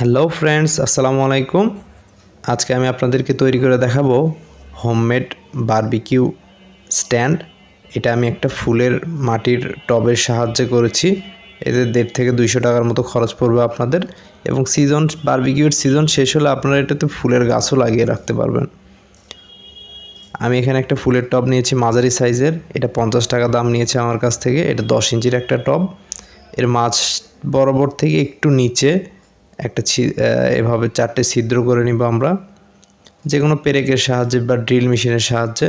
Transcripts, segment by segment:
Hello friends, আসসালামু আলাইকুম। আজকে আমি আপনাদেরকে তৈরি করে দেখাবো হোমমেড বারবিকিউ স্ট্যান্ড। এটা আমি একটা ফুলের মাটির টবের সাহায্যে করেছি। এতে দেড় থেকে দুইশো টাকার মতো খরচ পড়বে আপনাদের এবং সিজন বারবিকিউর সিজন শেষ হলে আপনারা এটাতে ফুলের গাছও লাগিয়ে রাখতে পারবেন। আমি এখানে একটা ফুলের টব নিয়েছি, মাঝারি সাইজের। এটা পঞ্চাশ টাকা দাম নিয়েছে আমার কাছ থেকে। এটা দশ ইঞ্চির একটা টব। এর মাছ বরাবর থেকে একটু নিচে একটা এভাবে চারটে ছিদ্র করে নিব আমরা। যে কোনো পেরেকের সাহায্যে বা ড্রিল মেশিনের সাহায্যে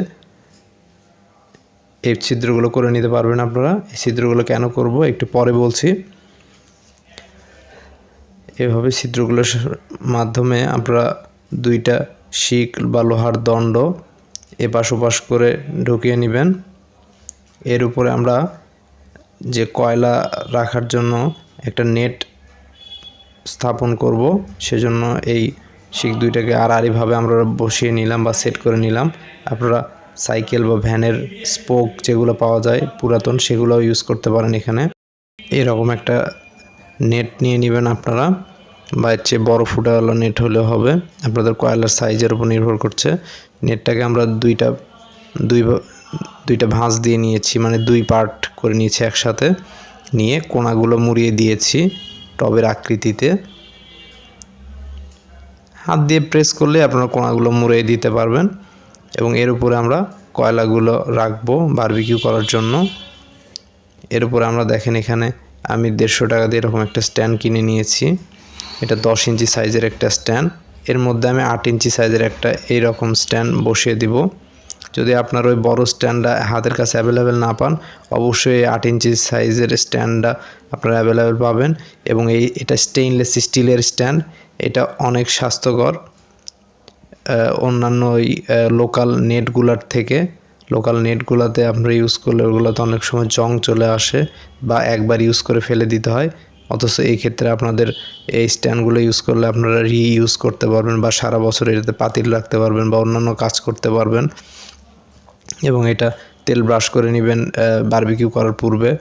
এই ছিদ্রগুলো করে নিতে পারবেন আপনারা। এই ছিদ্রগুলো কেন করব একটু পরে বলছি। এভাবে ছিদ্রগুলোর মাধ্যমে আমরা দুইটা শিক বা লোহার দণ্ড এপাশ ওপাশ করে ঢুকিয়ে নেবেন। এর উপরে আমরা যে কয়লা রাখার জন্য একটা নেট স্থাপন করব। সেজন্য এই শিক দুইটাকে আড়াআড়িভাবে আমরা বসিয়ে নিলাম বা সেট করে নিলাম। আপনারা সাইকেল বা ভ্যানের স্পোক যেগুলো পাওয়া যায়, পুরাতন, সেগুলোও ইউজ করতে পারেন এখানে। এরকম একটা নেট নিয়ে নেবেন আপনারা। বা এর চেয়ে বড়ো ফুটাওয়ালা নেট হলেও হবে। আপনাদের কয়লার সাইজের উপর নির্ভর করছে। নেটটাকে আমরা দুইটা, দুই দুইটা ভাঁজ দিয়ে নিয়েছি। মানে দুই পার্ট করে নিয়েছি একসাথে। নিয়ে কোনাগুলো মুড়িয়ে দিয়েছি। টবের আকৃতিতে। হাত দিয়ে প্রেস করলে আপনারা কোনাগুলো মুড়িয়ে দিতে পারবেন এবং এর উপরে আমরা কয়লাগুলো রাখব বারবিকিউ করার জন্য। এর উপরে আমরা দেখেন এখানে আমি দেড়শো টাকা দিয়ে এরকম একটা স্ট্যান্ড কিনে নিয়েছি। এটা দশ ইঞ্চি সাইজের একটা স্ট্যান্ড এর মধ্যে আমি আট ইঞ্চি সাইজের একটা এইরকম স্ট্যান্ড বসিয়ে দিব। যদি আপনার ওই বড় স্ট্যান্ডটা হাতের কাছে অ্যাভেলেবেল না পান, অবশ্যই আট ইঞ্চি সাইজের স্ট্যান্ডটা আপনারা অ্যাভেলেবেল পাবেন এবং এই, এটা স্টেইনলেস স্টিলের স্ট্যান্ড এটা অনেক স্বাস্থ্যকর। অন্যান্য ওই লোকাল নেটগুলার থেকে লোকাল নেটগুলোতে আমরা ইউজ করলে ওগুলোতে অনেক সময় জং চলে আসে বা একবার ইউজ করে ফেলে দিতে হয়। অথচ এই ক্ষেত্রে আপনাদের এই স্ট্যান্ডগুলো ইউজ করলে আপনারা রি ইউজ করতে পারবেন বা সারা বছর এটাতে পাতিল রাখতে পারবেন বা অন্যান্য কাজ করতে পারবেন। এবং এটা তেল ব্রাশ করে নেবেন বারবিকিউ করার পূর্বে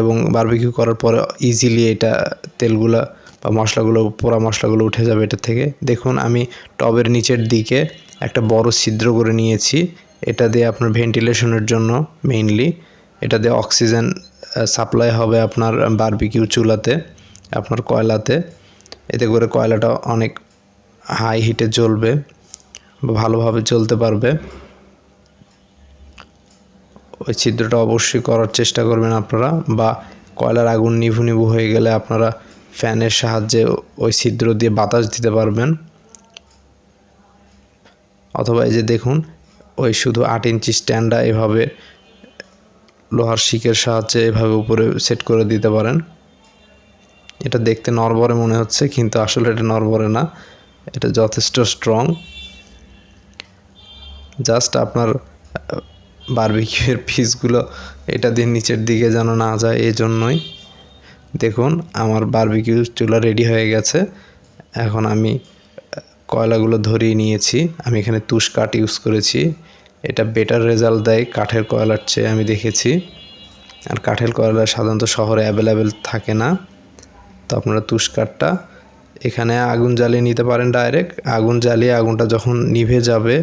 এবং বারবিকিউ করার পরে ইজিলি এটা তেলগুলা বা মশলাগুলো, পোড়া মশলাগুলো উঠে যাবে এটা থেকে। দেখুন, আমি টবের নিচের দিকে একটা বড় ছিদ্র করে নিয়েছি। এটা দিয়ে আপনার ভেন্টিলেশনের জন্য মেইনলি এটা দিয়ে অক্সিজেন সাপ্লাই হবে আপনার বারবিকিউ চুলাতে, আপনার কয়লাতে। এতে করে কয়লাটা অনেক হাই হিটে জ্বলবে ভালোভাবে জ্বলতে পারবে। ওই ছিদ্রটা অবশ্যই করার চেষ্টা করবেন আপনারা বা কয়লার আগুন নিভু নিভু হয়ে গেলে আপনারা ফ্যানের সাহায্যে ওই ছিদ্র দিয়ে বাতাস দিতে পারবেন। অথবা এই যে দেখুন, ওই শুধু আট ইঞ্চি স্ট্যান্ডটা এভাবে লোহার শিকের সাহায্যে এভাবে উপরে সেট করে দিতে পারেন। এটা দেখতে নরবরে মনে হচ্ছে, কিন্তু আসলে এটা নরবরে না। এটা যথেষ্ট স্ট্রং জাস্ট আপনার বারবিকিউয়ের পিসগুলো এটা দিয়ে নিচের দিকে যেন না যায় এই জন্যই দেখুন, আমার বারবিকিউ চুলা রেডি হয়ে গেছে। এখন আমি কয়লাগুলো ধরিয়ে নিয়েছি। আমি এখানে তুষ কাঠ ইউজ করেছি। এটা বেটার রেজাল্ট দেয় কাঠের কয়লার চেয়ে, আমি দেখেছি। আর কাঠের কয়লা সাধারণত শহরে অ্যাভেলেবেল থাকে না। তো আপনারা তুষ কাঠটা এখানে আগুন জ্বালিয়ে নিতে পারেন ডাইরেক্ট আগুন জ্বালিয়ে আগুনটা যখন নিভে যাবে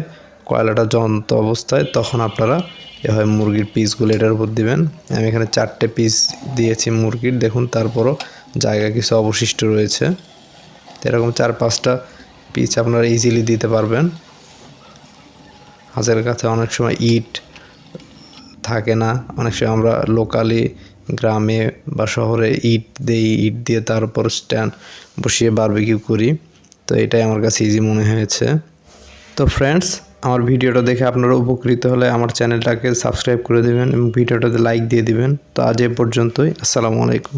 কয়লাটা জ্বলন্ত অবস্থায়, তখন আপনারা এভাবে মুরগির পিসগুলো এটার উপর দিবেন। আমি এখানে চারটে পিস দিয়েছি মুরগির, দেখুন তারপরও জায়গা কিছু অবশিষ্ট রয়েছে। এরকম চার পাঁচটা পিস আপনারা ইজিলি দিতে পারবেন। হাতের কাছে অনেক সময় ইট থাকে না, অনেক সময় আমরা লোকালি গ্রামে বা শহরে ইট দেই ইট দিয়ে তার উপর স্ট্যান্ড বসিয়ে বারবিকিউ করি। তো এটাই আমার কাছে ইজি মনে হয়েছে। তো ফ্রেন্ডস আমার ভিডিওটা দেখে আপনারা উপকৃত হলে আমার চ্যানেলটাকে সাবস্ক্রাইব করে দেবেন এবং ভিডিওটাতে লাইক দিয়ে দিবেন। তো আজ এ পর্যন্তই। আসসালামু আলাইকুম।